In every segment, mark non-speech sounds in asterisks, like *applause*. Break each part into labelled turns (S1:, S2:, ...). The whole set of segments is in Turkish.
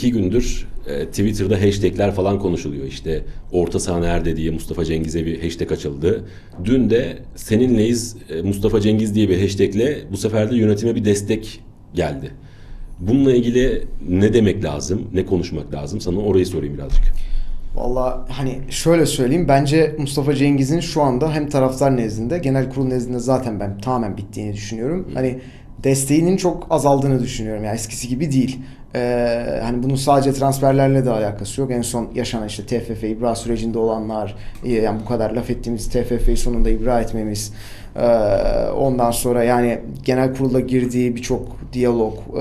S1: iki gündür e, Twitter'da hashtagler falan konuşuluyor. İşte orta saha nerede diye Mustafa Cengiz'e bir hashtag açıldı. Dün de seninleyiz e, Mustafa Cengiz diye bir hashtagle bu sefer de yönetime bir destek geldi. Bununla ilgili ne demek lazım, ne konuşmak lazım? Sana orayı sorayım birazcık.
S2: Valla hani şöyle söyleyeyim bence Mustafa Cengiz'in şu anda hem taraftar nezdinde genel kurul nezdinde zaten ben tamamen bittiğini düşünüyorum. Hani desteğinin çok azaldığını düşünüyorum. Yani eskisi gibi değil. Ee, hani bunun sadece transferlerle de alakası yok. En son yaşanan işte TFF ibra sürecinde olanlar e, yani bu kadar laf ettiğimiz TFF'yi sonunda ibra etmemiz ee, ondan sonra yani genel kurulda girdiği birçok diyalog ee,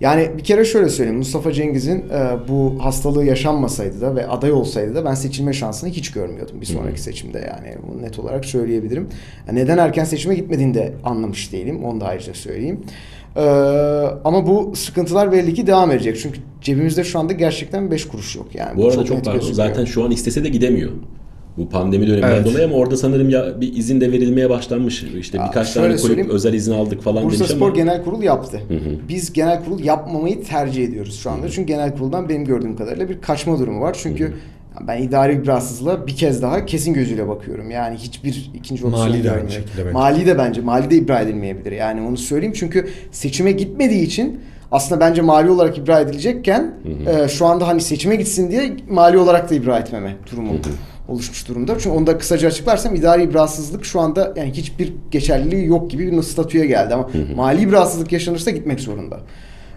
S2: yani bir kere şöyle söyleyeyim Mustafa Cengiz'in e, bu hastalığı yaşanmasaydı da ve aday olsaydı da ben seçilme şansını hiç görmüyordum bir sonraki seçimde yani bunu net olarak söyleyebilirim. Neden erken seçime gitmediğini de anlamış değilim onu da ayrıca söyleyeyim. Ee, ama bu sıkıntılar belli ki devam edecek. Çünkü cebimizde şu anda gerçekten 5 kuruş yok yani.
S1: Bu arada çok,
S2: net
S1: pardon.
S2: gözüküyor.
S1: Zaten şu an istese de gidemiyor. Bu pandemi döneminden
S3: Evet.
S1: dolayı ama orada sanırım ya bir izin de verilmeye başlanmış. İşte
S2: Ya
S1: birkaç tane kulüp
S2: söyleyeyim.
S1: özel izin aldık falan
S2: Bursa
S1: demiş
S2: Spor
S1: ama
S2: Genel Kurul yaptı. Biz genel kurul yapmamayı tercih ediyoruz şu anda. Çünkü genel kuruldan benim gördüğüm kadarıyla bir kaçma durumu var. Çünkü ben idari bir rahatsızlığa bir kez daha kesin gözüyle bakıyorum. Yani hiçbir ikinci opsiyon
S3: Mali de aynı
S2: görmüyorum.
S3: şekilde bence.
S2: Mali de bence. Mali de ibra edilmeyebilir. Yani onu söyleyeyim çünkü seçime gitmediği için aslında bence mali olarak ibra edilecekken e, şu anda hani seçime gitsin diye mali olarak da ibra etmeme durumu oluşmuş durumda. Çünkü onu da kısaca açıklarsam idari bir rahatsızlık şu anda yani hiçbir geçerliliği yok gibi bir statüye geldi ama mali bir rahatsızlık yaşanırsa gitmek zorunda.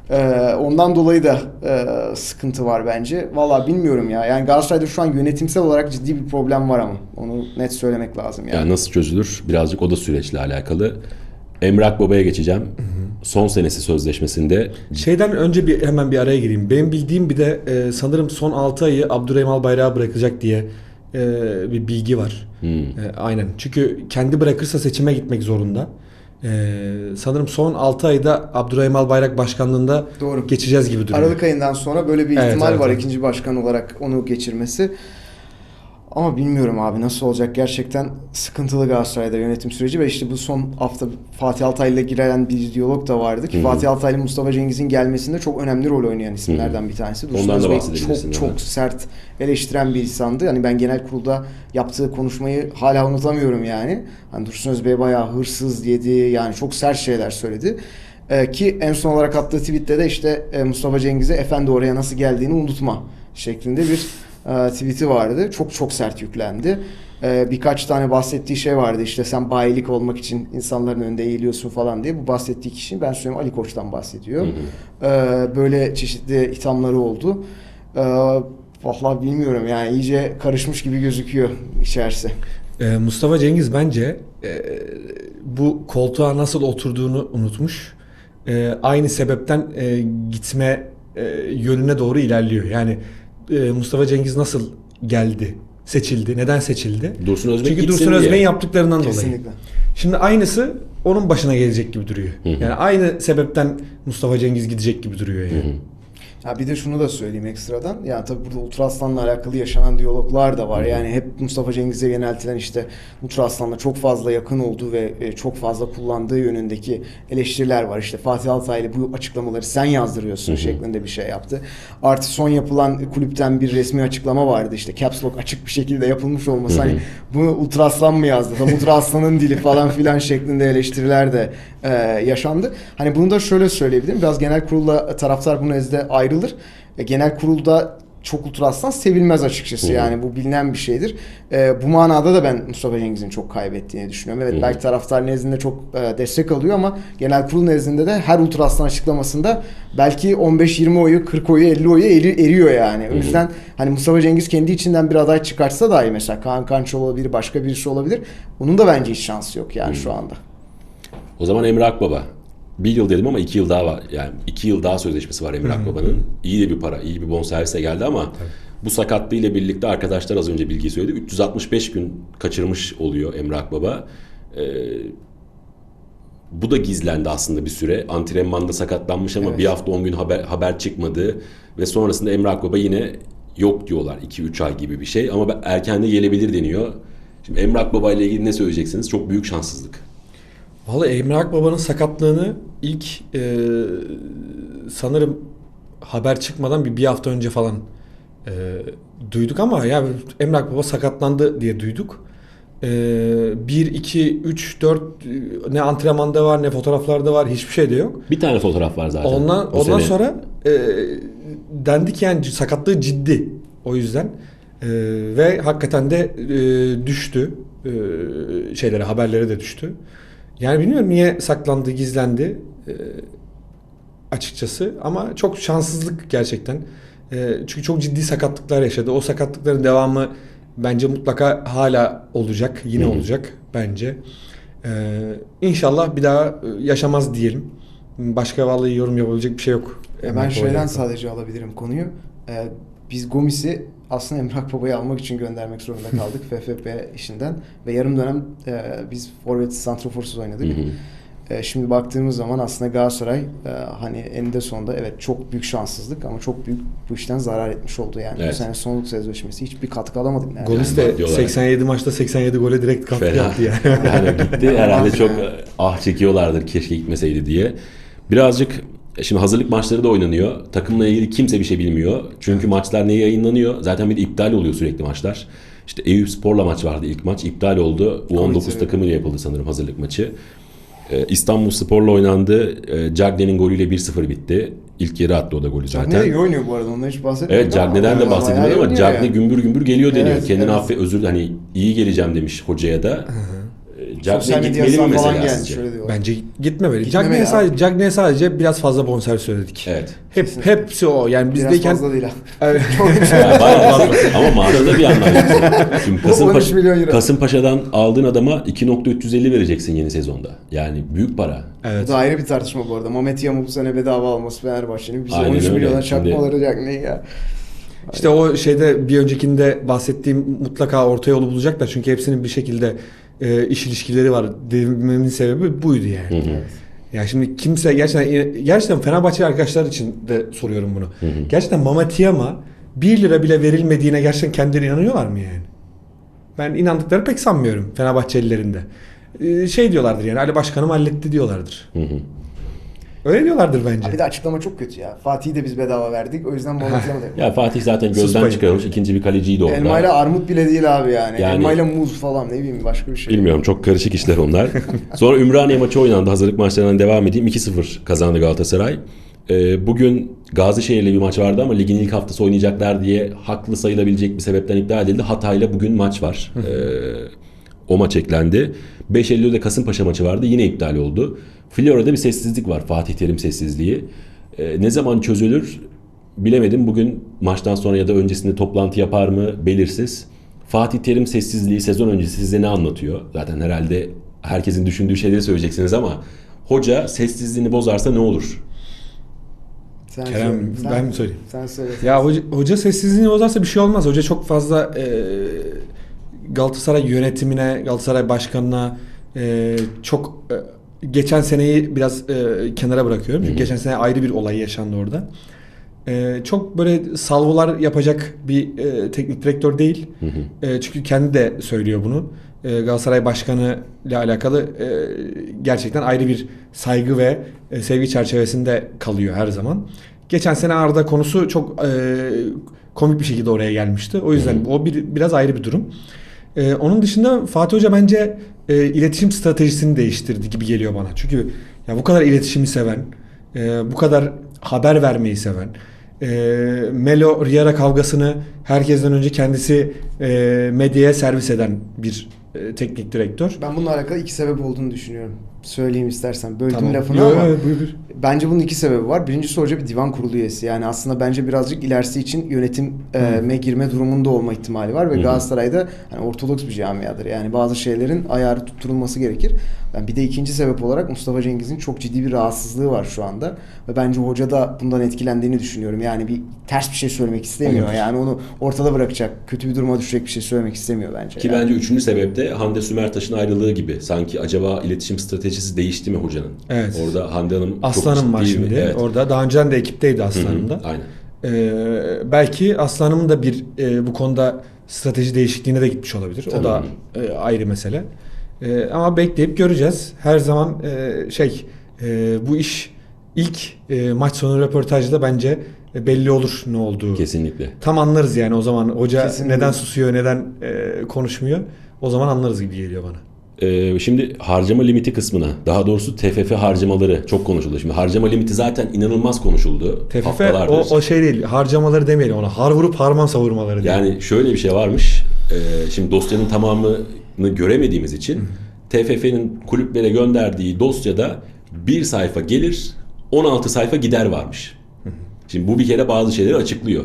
S2: Ee, ondan dolayı da e, sıkıntı var bence. Vallahi bilmiyorum ya. Yani Galatasaray'da şu an yönetimsel olarak ciddi bir problem var ama. Onu net söylemek lazım yani.
S1: yani nasıl çözülür? Birazcık o da süreçle alakalı. Emrak Baba'ya geçeceğim. Son senesi sözleşmesinde
S3: Şeyden önce bir hemen bir araya gireyim. Benim bildiğim bir de e, sanırım son 6 ayı Abdurrahim Albayrak'a bırakacak diye e, bir bilgi var.
S1: Hmm.
S3: E, aynen. Çünkü kendi bırakırsa seçime gitmek zorunda. E, sanırım son 6 ayda Abdurrahim Albayrak başkanlığında
S2: Doğru.
S3: geçeceğiz gibi duruyor.
S2: Aralık ayından sonra böyle bir ihtimal
S3: evet,
S2: var
S3: evet.
S2: ikinci başkan olarak onu geçirmesi. Ama bilmiyorum abi nasıl olacak. Gerçekten sıkıntılı Galatasaray'da yönetim süreci ve işte bu son hafta Fatih Altaylı ile giren bir diyalog da vardı ki Fatih Altaylı Mustafa Cengiz'in gelmesinde çok önemli rol oynayan isimlerden bir tanesi. Dursun
S1: Ondan da
S2: Özbek
S1: bahsedebilirsin
S2: çok çok sert eleştiren bir insandı. Hani ben genel kurulda yaptığı konuşmayı hala unutamıyorum yani. Hani Dursun Özbey bayağı hırsız yedi yani çok sert şeyler söyledi. Ee, ki en son olarak attığı tweette de işte e, Mustafa Cengiz'e efendi oraya nasıl geldiğini unutma şeklinde bir e, tweet'i vardı. Çok çok sert yüklendi. Ee, birkaç tane bahsettiği şey vardı işte sen bayilik olmak için insanların önünde eğiliyorsun falan diye. Bu bahsettiği kişi ben söyleyeyim Ali Koç'tan bahsediyor. Ee, böyle çeşitli ithamları oldu. Ee, vallahi bilmiyorum yani iyice karışmış gibi gözüküyor içerisi.
S3: E, Mustafa Cengiz bence e, bu koltuğa nasıl oturduğunu unutmuş. E, aynı sebepten e, gitme e, yönüne doğru ilerliyor. Yani e, Mustafa Cengiz nasıl geldi, seçildi, neden seçildi?
S1: Dursun Özbek
S3: Çünkü Dursun. Özbek'in yaptıklarından dolayı.
S2: Kesinlikle.
S3: Şimdi aynısı onun başına gelecek gibi duruyor. Yani aynı sebepten Mustafa Cengiz gidecek gibi duruyor yani.
S2: Ha bir de şunu da söyleyeyim ekstradan. Yani tabii burada Ultra Aslan'la alakalı yaşanan diyaloglar da var. Yani hep Mustafa Cengiz'e yöneltilen işte Ultra Aslan'la çok fazla yakın olduğu ve e, çok fazla kullandığı yönündeki eleştiriler var. İşte Fatih Altaylı bu açıklamaları sen yazdırıyorsun şeklinde bir şey yaptı. Artı son yapılan kulüpten bir resmi açıklama vardı. İşte Caps Lock açık bir şekilde yapılmış olması. Hani bunu Ultra Aslan mı yazdı? Tam Ultra Aslan'ın dili falan filan şeklinde eleştiriler de e, yaşandı. Hani bunu da şöyle söyleyebilirim. Biraz genel kurulla taraftar bu nezde ayrılır. E, genel kurulda çok ultra aslan sevilmez açıkçası. Yani bu bilinen bir şeydir. E, bu manada da ben Mustafa Cengiz'in çok kaybettiğini düşünüyorum. Evet belki taraftar nezdinde çok e, destek alıyor ama genel kurul nezdinde de her ultra aslan açıklamasında belki 15-20 oyu, 40 oyu, 50 oyu eri- eriyor yani. O yüzden hani Mustafa Cengiz kendi içinden bir aday çıkartsa dahi mesela Kaan Kançı olabilir, başka birisi olabilir. Onun da bence hiç şansı yok yani şu anda.
S1: O zaman Emre Akbaba. Bir yıl dedim ama iki yıl daha var. Yani iki yıl daha sözleşmesi var Emre Akbaba'nın. İyi de bir para, iyi bir bonservise geldi ama bu sakatlığıyla birlikte arkadaşlar az önce bilgi söyledi. 365 gün kaçırmış oluyor Emre Akbaba. Ee, bu da gizlendi aslında bir süre. Antrenmanda sakatlanmış ama
S2: Evet.
S1: bir hafta 10 gün haber, haber çıkmadı. Ve sonrasında Emre Akbaba yine yok diyorlar. 2-3 ay gibi bir şey. Ama erken de gelebilir deniyor. Şimdi Emre Akbaba ile ilgili ne söyleyeceksiniz? Çok büyük şanssızlık.
S3: Vallahi Emre Akbaba'nın sakatlığını ilk e, sanırım haber çıkmadan bir, bir hafta önce falan e, duyduk ama ya Emrah Baba sakatlandı diye duyduk. E, 1, 2, 3, 4 ne antrenmanda var ne fotoğraflarda var hiçbir şey de yok.
S1: Bir tane fotoğraf var zaten.
S3: Ondan, ondan
S1: sene.
S3: sonra e, dendi ki yani sakatlığı ciddi o yüzden. E, ve hakikaten de e, düştü. E, şeylere haberlere de düştü. Yani bilmiyorum niye saklandı, gizlendi. E, açıkçası ama çok şanssızlık gerçekten. E, çünkü çok ciddi sakatlıklar yaşadı. O sakatlıkların devamı bence mutlaka hala olacak. Yine
S1: Hı hı.
S3: olacak bence. E, inşallah bir daha e, yaşamaz diyelim. Başka vallahi yorum yapabilecek bir şey yok. Emrah
S2: ben
S3: Baba'yla
S2: şeyden sadece alabilirim konuyu. Ee, biz Gomis'i aslında Emrah Baba'yı almak için göndermek zorunda kaldık *laughs* FFP işinden. Ve yarım dönem e, biz forvet santroforsuz oynadık. E, şimdi baktığımız zaman aslında Galatasaray e, hani eninde sonunda evet çok büyük şanssızlık ama çok büyük bu işten zarar etmiş oldu yani.
S1: Evet.
S2: Bu sene sonluk sözleşmesi hiçbir katkı alamadık. Yani.
S1: Yani
S3: de
S1: olarak.
S3: 87 maçta 87 gole direkt katkı
S1: Fena.
S3: yaptı yani. *laughs*
S1: yani gitti herhalde *laughs* çok ah çekiyorlardır keşke gitmeseydi diye. Birazcık şimdi hazırlık maçları da oynanıyor. Takımla ilgili kimse bir şey bilmiyor. Çünkü maçlar ne yayınlanıyor? Zaten bir de iptal oluyor sürekli maçlar. İşte Eyüp Spor'la maç vardı ilk maç. iptal oldu. U19
S2: Covid
S1: takımıyla yapıldı sanırım hazırlık maçı. Ee, İstanbul Spor'la oynandı. Ee, Cagney'in golüyle 1-0 bitti. İlk yarı attı o da golü zaten.
S2: Cagney iyi oynuyor bu arada ondan hiç bahsetmedik
S1: Evet Cagney'den de bahsedilmedi ama Cagney
S2: yani.
S1: gümbür gümbür geliyor deniyor.
S2: Evet,
S1: Kendini
S2: evet.
S1: affet özür hani iyi geleceğim demiş hocaya da. *laughs*
S2: Sosyal
S1: Cagney gitmeli mi mesela
S2: falan gelmiş
S1: sizce?
S3: Bence gitmemeli. Cagney'e sadece, Cagney'e sadece biraz fazla bonservis ödedik.
S1: Evet.
S3: Hep
S2: Kesinlikle.
S3: hepsi o. Yani
S2: Biraz
S3: bizdeyken
S2: fazla değil ha. *laughs*
S3: Evet. *laughs*
S1: Ya bayağı ama maaşı da bir anlam yok. Şimdi *laughs*
S2: 13
S1: Kasımpaşa. Kasımpaşa'dan aldığın adama 2.350 vereceksin yeni sezonda. Yani büyük para.
S3: evet.
S2: Bu da ayrı bir tartışma bu arada. Mehmet Yamuk bu sene bedava alması Fenerbahçe'nin. Bize
S1: Aynen
S2: 13
S1: öyle.
S2: milyona
S1: Şimdi-
S2: çakmaları Cagney ya.
S3: İşte o şeyde bir öncekinde bahsettiğim mutlaka orta yolu bulacaklar. Çünkü hepsinin bir şekilde e, iş ilişkileri var. Dememin sebebi buydu yani.
S1: Hı hı.
S3: Yani şimdi kimse gerçekten gerçekten Fenerbahçe arkadaşlar için de soruyorum bunu. Gerçekten Mamatiyama 1 lira bile verilmediğine gerçekten kendileri inanıyorlar mı yani? Ben inandıkları pek sanmıyorum Fenerbahçelilerin de. Ee, Şey diyorlardır yani Ali Başkanım halletti diyorlardır.
S1: Hı hı.
S3: Öyle diyorlardır bence.
S2: Bir de açıklama çok kötü ya. Fatih'i de biz bedava verdik. O yüzden *laughs* Yamuk
S1: Ya Fatih zaten gözden çıkarılmış ikinci bir kaleciyi de orada.
S2: Elmayla armut bile değil abi yani.
S1: Yani-
S2: Elmayla muz falan ne bileyim başka bir şey.
S1: Bilmiyorum çok karışık işler onlar. *laughs* Sonra Ümraniye maçı oynandı. Hazırlık maçlarından devam edeyim. 2-0 kazandı Galatasaray. Ee, bugün Gazişehir'le bir maç vardı ama ligin ilk haftası oynayacaklar diye haklı sayılabilecek bir sebepten iptal edildi. Hatay'la bugün maç var. *laughs* Ee, o maç eklendi. 5 Eylül'de Kasımpaşa maçı vardı. Yine iptal oldu. Florya'da bir sessizlik var. Fatih Terim sessizliği. Ee, ne zaman çözülür bilemedim. Bugün maçtan sonra ya da öncesinde toplantı yapar mı belirsiz. Fatih Terim sessizliği sezon öncesi size ne anlatıyor? Zaten herhalde herkesin düşündüğü şeyleri söyleyeceksiniz ama hoca sessizliğini bozarsa ne olur?
S2: Sen
S3: Kerem,
S2: söyle, sen-
S3: ben mi söyleyeyim?
S2: Sen söyle.
S3: Ya hoca, hoca sessizliğini bozarsa bir şey olmaz. Hoca çok fazla e, Galatasaray yönetimine, Galatasaray başkanına e, çok e, geçen seneyi biraz e, kenara bırakıyorum. Çünkü geçen sene ayrı bir olay yaşandı orada. E, çok böyle salvolar yapacak bir e, teknik direktör değil. E, çünkü kendi de söylüyor bunu. E, Galatasaray Başkanı ile alakalı e, gerçekten ayrı bir saygı ve e, sevgi çerçevesinde kalıyor her zaman. Geçen sene Arda konusu çok e, komik bir şekilde oraya gelmişti. O yüzden o bir, biraz ayrı bir durum. E, onun dışında Fatih Hoca bence e, iletişim stratejisini değiştirdi gibi geliyor bana. Çünkü ya bu kadar iletişimi seven, e, bu kadar haber vermeyi seven, e, Melo Riera kavgasını herkesten önce kendisi e, medyaya servis eden bir e, teknik direktör.
S2: Ben bununla alakalı iki sebep olduğunu düşünüyorum. Söyleyeyim istersen. Böldüm
S3: Tamam.
S2: lafını
S3: Yo,
S2: ama
S3: yo, buyur, buyur.
S2: bence bunun iki sebebi var. Birincisi hoca bir divan kurulu üyesi. Yani aslında bence birazcık ilerisi için yönetime girme durumunda olma ihtimali var. Ve
S1: Hı.
S2: Galatasaray'da hani ortodoks bir camiadır. Yani bazı şeylerin ayarı tutturulması gerekir. Ben bir de ikinci sebep olarak Mustafa Cengiz'in çok ciddi bir rahatsızlığı var şu anda. Ve bence hoca da bundan etkilendiğini düşünüyorum. Yani bir ters bir şey söylemek istemiyor.
S3: Olabilir.
S2: Yani onu ortada bırakacak, kötü bir duruma düşecek bir şey söylemek istemiyor bence.
S1: Ki
S2: Yani.
S1: bence üçüncü sebep de Hande Sümertaş'ın ayrılığı gibi. Sanki acaba iletişim stratejisi değişti mi hocanın?
S3: Evet.
S1: Orada Hande Hanım çok
S3: Aslanım var
S1: ciddi bir-
S3: şimdi.
S1: Evet.
S3: Orada daha önceden de ekipteydi Aslanım da.
S1: Aynen.
S3: Ee, belki Aslanım'ın da bir e, bu konuda strateji değişikliğine de gitmiş olabilir. O da e, ayrı mesele. E, ama bekleyip göreceğiz. Her zaman e, şey e, bu iş ilk e, maç sonu röportajda bence e, belli olur ne olduğu.
S1: Kesinlikle.
S3: Tam anlarız yani o zaman hoca
S2: Kesinlikle.
S3: neden susuyor, neden e, konuşmuyor. O zaman anlarız gibi geliyor bana.
S1: Ee, şimdi harcama limiti kısmına, daha doğrusu TFF harcamaları çok konuşuldu. Şimdi harcama limiti zaten inanılmaz konuşuldu.
S3: TFF o, o şey değil. Harcamaları demeyelim ona. Har vurup harman savurmaları diye.
S1: Yani şöyle bir şey varmış. Ee, şimdi dosyanın tamamını göremediğimiz için TFF'nin kulüplere gönderdiği dosyada bir sayfa gelir, 16 sayfa gider varmış. Şimdi bu bir kere bazı şeyleri açıklıyor.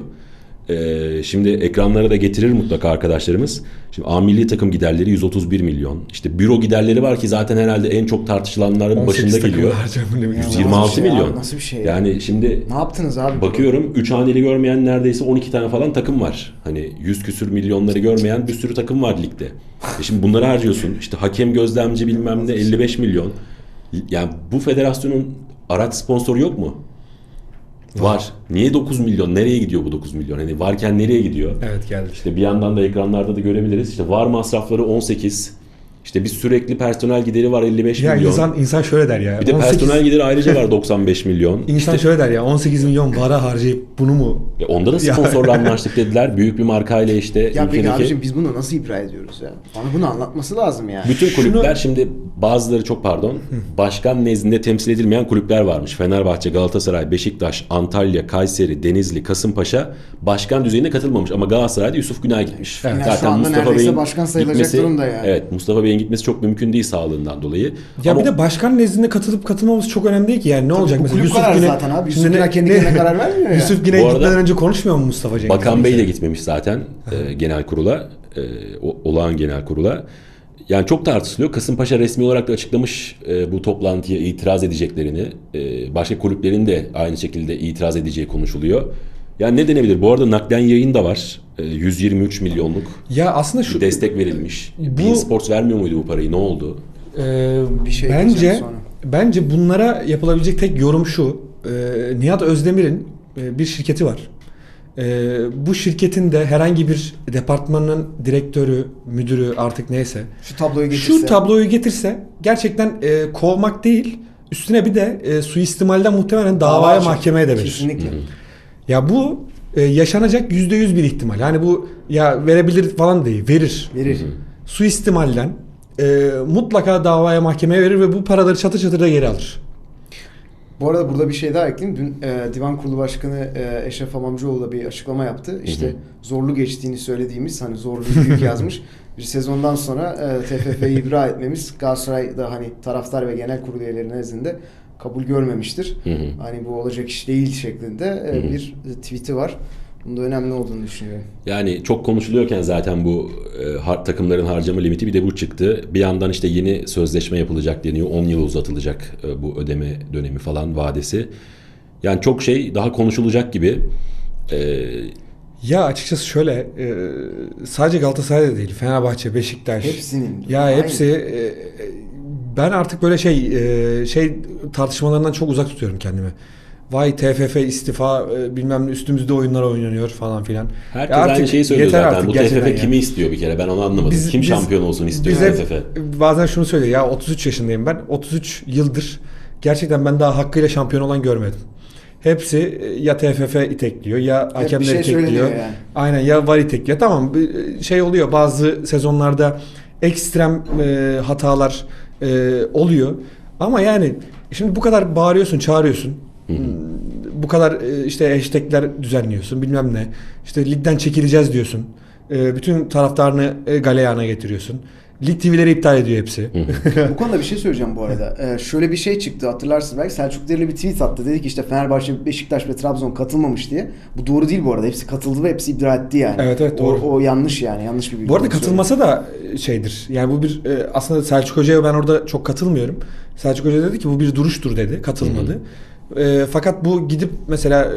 S1: Ee, şimdi ekranlara da getirir mutlaka arkadaşlarımız. Şimdi A milli takım giderleri 131 milyon. İşte büro giderleri var ki zaten herhalde en çok tartışılanların
S3: 18
S1: başında geliyor.
S2: Ya,
S1: 126
S2: nasıl bir şey
S1: milyon.
S2: abi, nasıl bir şey ya?
S1: Yani şimdi
S2: Ne yaptınız abi?
S1: Bakıyorum 3 haneli görmeyen neredeyse 12 tane falan takım var. Hani 100 küsür milyonları görmeyen bir sürü takım var ligde. E şimdi bunları harcıyorsun. İşte hakem gözlemci bilmem ne 55 milyon. Yani bu federasyonun araç sponsoru yok mu? Var. Niye 9 milyon? Nereye gidiyor bu 9 milyon? Hani varken nereye gidiyor?
S3: Evet geldi.
S1: İşte bir yandan da ekranlarda da görebiliriz. İşte var masrafları 18. İşte bir sürekli personel gideri var 55
S3: Ya
S1: milyon.
S3: insan insan şöyle der ya.
S1: bir de
S3: 18
S1: personel gideri ayrıca var 95 milyon.
S3: İnsan şöyle der ya 18 milyon para harcayıp bunu mu
S1: E onda da
S3: Ya-
S1: sponsorla anlaştık dediler. Büyük bir markayla işte
S2: Ya peki
S1: ülkedeki
S2: abicim biz bunu nasıl ibra ediyoruz ya? Bana bunu anlatması lazım yani.
S1: bütün kulüpler şimdi bazıları çok pardon başkan nezdinde temsil edilmeyen kulüpler varmış. Fenerbahçe, Galatasaray, Beşiktaş, Antalya, Kayseri, Denizli, Kasımpaşa başkan düzeyine katılmamış ama Galatasaray'da Yusuf Günay gitmiş.
S2: Evet. Yani şu anda neredeyse başkan sayılacak durumda yani.
S1: Evet Mustafa Bey'in gitmesi çok mümkün değil sağlığından dolayı.
S3: Ya
S1: Ama
S3: bir de başkan nezdinde katılıp katılmamız çok önemli değil ki yani ne olacak
S2: bu
S3: mesela
S2: kulüp kararı zaten abi. Yusuf Günay kendi kendine karar vermiyor ya.
S3: Yusuf
S1: arada-
S3: gitmeden önce konuşmuyor mu Mustafa Cengiz?
S1: Bakan Bey de gitmemiş zaten e, genel kurula, e, o- olağan genel kurula. Yani çok tartışılıyor. Kasımpaşa resmi olarak da açıklamış e, bu toplantıya itiraz edeceklerini. E, başka kulüplerin de aynı şekilde itiraz edeceği konuşuluyor. Yani ne denebilir? Bu arada naklen yayın da var. E, 123 milyonluk
S3: Ya aslında şu
S1: bir destek verilmiş.
S3: Bu-
S1: Bein Sports vermiyor muydu bu parayı? Ne oldu?
S3: Ee,
S2: Bir şey
S3: bence bence bunlara yapılabilecek tek yorum şu. Ee, Nihat Özdemir'in e, bir şirketi var. Ee, bu şirketin de herhangi bir departmanın direktörü, müdürü artık neyse
S2: Şu tabloyu getirse.
S3: şu tabloyu getirse gerçekten e, kovmak değil üstüne bir de e, suistimalden muhtemelen davaya
S2: açar.
S3: mahkemeye de verir.
S2: Kesinlikle.
S3: Ya bu e, yaşanacak yüzde yüz bir ihtimal. Yani bu ya verebilir falan değil verir
S2: Verir.
S3: suistimalden e, mutlaka davaya mahkemeye verir ve bu paraları çatır çatır da geri alır.
S2: Bu arada burada bir şey daha ekleyeyim. Dün e, Divan Kurulu Başkanı e, Eşref Hamamcıoğlu da bir açıklama yaptı. İşte zorlu geçtiğini söylediğimiz hani zorlu büyük yazmış. *laughs* Bir sezondan sonra e, TFF'yi ibra etmemiz Galatasaray'da hani taraftar ve genel kurulu üyeleri nezdinde kabul görmemiştir.
S1: Hı hı.
S2: Hani bu olacak iş değil şeklinde e, bir tweet'i var. Bunda önemli olduğunu düşünüyorum.
S1: Yani çok konuşuluyorken zaten bu e, har- takımların harcama limiti bir de bu çıktı. Bir yandan işte yeni sözleşme yapılacak deniyor. 10 yıl uzatılacak e, bu ödeme dönemi falan vadesi. Yani çok şey daha konuşulacak gibi. E,
S3: Ya açıkçası şöyle e, sadece Galatasaray'da değil Fenerbahçe, Beşiktaş.
S2: Hepsinin.
S3: Ya hepsi e, ben artık böyle şey e, şey tartışmalarından çok uzak tutuyorum kendimi. Vay TFF istifa e, bilmem ne üstümüzde oyunlar oynanıyor falan filan.
S1: herkes
S3: Ya artık
S1: aynı şeyi söylüyor
S3: yeter
S1: zaten.
S3: artık
S1: Bu TFF
S3: ya.
S1: kimi istiyor bir kere ben onu anlamadım.
S3: Biz-
S1: Kim
S3: biz-
S1: şampiyon olsun istiyor
S3: Biz hep
S1: TFF?
S3: bazen şunu söylüyor ya 33 yaşındayım ben 33 yıldır gerçekten ben daha hakkıyla şampiyon olan görmedim. Hepsi e, ya TFF itekliyor ya hakemler
S2: şey
S3: itekliyor.
S2: yani.
S3: Aynen ya var itekliyor. Tamam bir şey oluyor bazı sezonlarda ekstrem e, hatalar e, oluyor. Ama yani şimdi bu kadar bağırıyorsun, çağırıyorsun. Bu kadar e, işte hashtagler düzenliyorsun bilmem ne. İşte ligden çekileceğiz diyorsun. E, bütün taraftarını e, galeyana getiriyorsun. Lig TV'leri iptal ediyor hepsi. *laughs*
S2: bu konuda bir şey söyleyeceğim bu arada. Ee, şöyle bir şey çıktı hatırlarsınız belki Selçuk Dereli bir tweet attı. Dedi ki işte Fenerbahçe, Beşiktaş ve Trabzon katılmamış diye. Bu doğru değil bu arada. Hepsi katıldı ve hepsi ibra etti yani.
S3: Evet, evet,
S2: O-
S3: doğru.
S2: O, yanlış yani. Yanlış bir bilgi.
S3: Bu arada katılmasa da e, şeydir. Yani bu bir e, aslında Selçuk Hoca'ya ben orada çok katılmıyorum. Selçuk Hoca dedi ki bu bir duruştur dedi. Katılmadı. E, fakat bu gidip mesela e,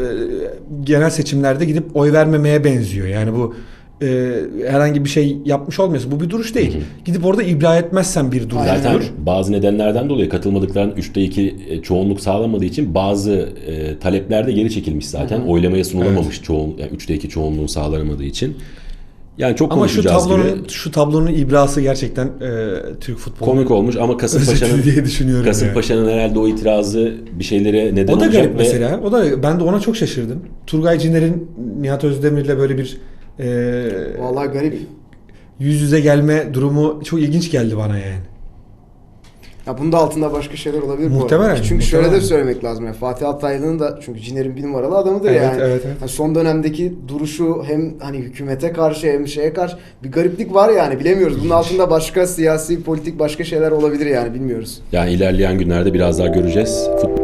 S3: genel seçimlerde gidip oy vermemeye benziyor. Yani bu e, herhangi bir şey yapmış olmuyorsun. Bu bir duruş değil. Gidip orada ibra etmezsen bir duruş.
S1: Zaten
S2: öyle.
S1: bazı nedenlerden dolayı katılmadıklarının 3'te 2 e, çoğunluk sağlamadığı için bazı e, talepler de geri çekilmiş zaten. Oylamaya sunulamamış çoğun yani 3'te 2 çoğunluğu sağlanamadığı için. Yani çok
S3: Ama şu tablonun
S1: gibi.
S3: şu tablonun ibrası gerçekten e, Türk futbolu
S1: Komik olmuş ama Kasımpaşa'nın
S3: diye düşünüyorum. yani.
S1: Kasımpaşa'nın herhalde o itirazı bir şeylere neden
S3: O da
S1: olacak
S3: garip
S1: ve
S3: mesela. O da ben de ona çok şaşırdım. Turgay Ciner'in Nihat Özdemir'le böyle bir e,
S2: Vallahi garip.
S3: yüz yüze gelme durumu çok ilginç geldi bana yani.
S2: Ya bunun da altında başka şeyler olabilir bu
S3: Muhtemelen,
S2: arada. Çünkü
S3: muhtemelen.
S2: şöyle de söylemek lazım. Yani Fatih Altaylı'nın da çünkü Ciner'in bir numaralı adamıdır
S3: Evet,
S2: yani.
S3: evet, evet.
S2: Yani son dönemdeki duruşu hem hani hükümete karşı hem şeye karşı bir gariplik var yani bilemiyoruz. Bunun altında başka siyasi, politik başka şeyler olabilir yani bilmiyoruz.
S1: yani ilerleyen günlerde biraz daha göreceğiz. Fut-